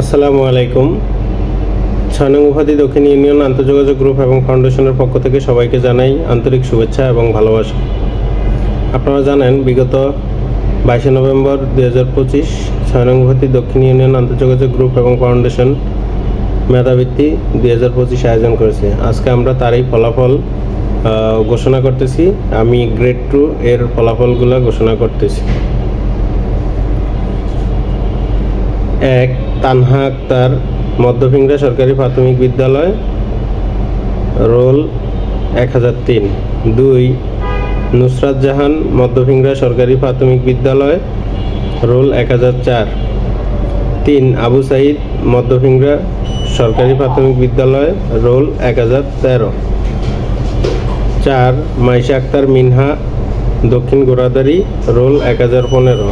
আসসালামু আলাইকুম। ছয় উপাধি দক্ষিণ ইউনিয়ন আন্তর্যোগাযোগ গ্রুপ এবং ফাউন্ডেশনের পক্ষ থেকে সবাইকে জানাই আন্তরিক শুভেচ্ছা এবং ভালোবাসা। আপনারা জানেন, বিগত বাইশে নভেম্বর দুই হাজার পঁচিশ ছয় উপাধি দক্ষিণ ইউনিয়ন আন্তর্যোগাযোগ গ্রুপ এবং ফাউন্ডেশন মেধাবৃত্তি দুই হাজার পঁচিশ আয়োজন করেছে। আজকে আমরা তারই ফলাফল ঘোষণা করতেছি। আমি গ্রেড টু এর ফলাফলগুলো ঘোষণা করতেছি। এক তানহা আক্তার, মধ্যফিংরা সরকারি প্রাথমিক বিদ্যালয়, রোল এক হাজার তিন। দুই, নুসরাত জাহান, মধ্যফিংরা সরকারি প্রাথমিক বিদ্যালয়, রোল এক হাজার চার। তিন, আবু সাইদ, মধ্যফিংরা সরকারি প্রাথমিক বিদ্যালয়, রোল এক হাজার তেরো। চার, মাইশা আক্তার মিনহা, দক্ষিণ গোরাদারি রোল এক হাজার পনেরো।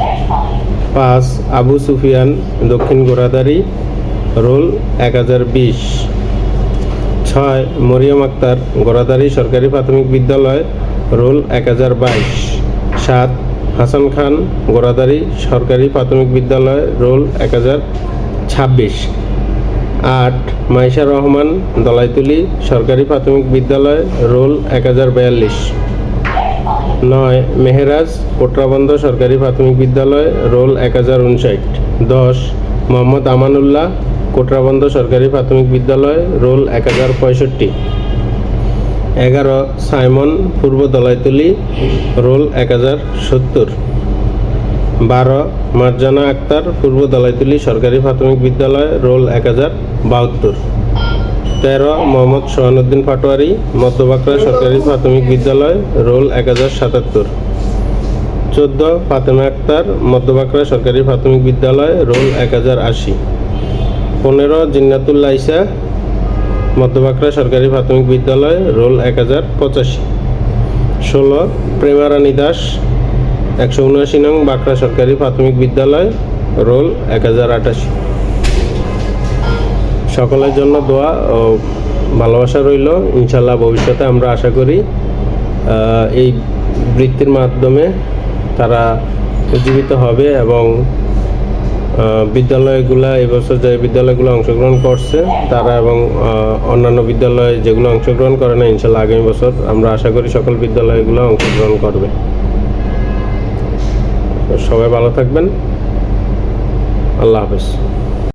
পাঁচ আবু সুফিয়ান দক্ষিণ গোরাদারি রোল এক হাজার বিশ। ছয় মরিয়ম আক্তার গোরাদারি সরকারি প্রাথমিক বিদ্যালয়, রোল এক হাজার বাইশ। সাত হাসান খান গোরাদারি সরকারি প্রাথমিক বিদ্যালয়, রোল এক হাজার ছাব্বিশ। আট মাইশা রহমান, দলাইতুলি সরকারি প্রাথমিক বিদ্যালয়, রোল এক হাজার বিয়াল্লিশ। নয়, মেহরাজ কোটরাবন্দ সরকারি প্রাথমিক বিদ্যালয়, রোল এক হাজার উনষাট। দশ, মোহাম্মদ আমানুল্লাহ কোটরাবন্দ সরকারি প্রাথমিক বিদ্যালয়, রোল এক হাজার পঁয়ষট্টি। এগারো, সাইমন, পূর্ব দলাইতুলি, রোল এক হাজার সত্তর। বারো, মার্জানা আক্তার, পূর্ব দলাইতুলি সরকারি প্রাথমিক বিদ্যালয়, রোল এক হাজার বাহাত্তর। তেরো, মোহাম্মদ সোহানুদ্দিন পাটোয়ারি মধ্যবাকড়া সরকারি প্রাথমিক বিদ্যালয়, রোল এক হাজার সাতাত্তর। চোদ্দ, ফাতেমা আক্তার মধ্যবাকড়া সরকারি প্রাথমিক বিদ্যালয়, রোল এক হাজার আশি। পনেরো জিন্নাতুল্লা ইসা মধ্যবাকড়া সরকারি প্রাথমিক বিদ্যালয়, রোল এক হাজার পঁচাশি। ষোলো, প্রেমারানী দাস, একশো উনআশি নং বাঁকড়া সরকারি প্রাথমিক বিদ্যালয়, রোল এক হাজার আটাশি। সকলের জন্য দোয়া ও ভালোবাসা রইল। ইনশাল্লাহ ভবিষ্যতে আমরা আশা করি এই বৃত্তির মাধ্যমে তারা উজ্জীবিত হবে এবং বিদ্যালয়গুলো এবছর যে বিদ্যালয়গুলো অংশগ্রহণ করছে, তারা এবং অন্যান্য বিদ্যালয়ে যেগুলো অংশগ্রহণ করে না ইনশাল্লাহ আগামী বছর আমরা আশা করি সকল বিদ্যালয়গুলো অংশগ্রহণ করবে। সবাই ভালো থাকবেন। আল্লাহ হাফেজ।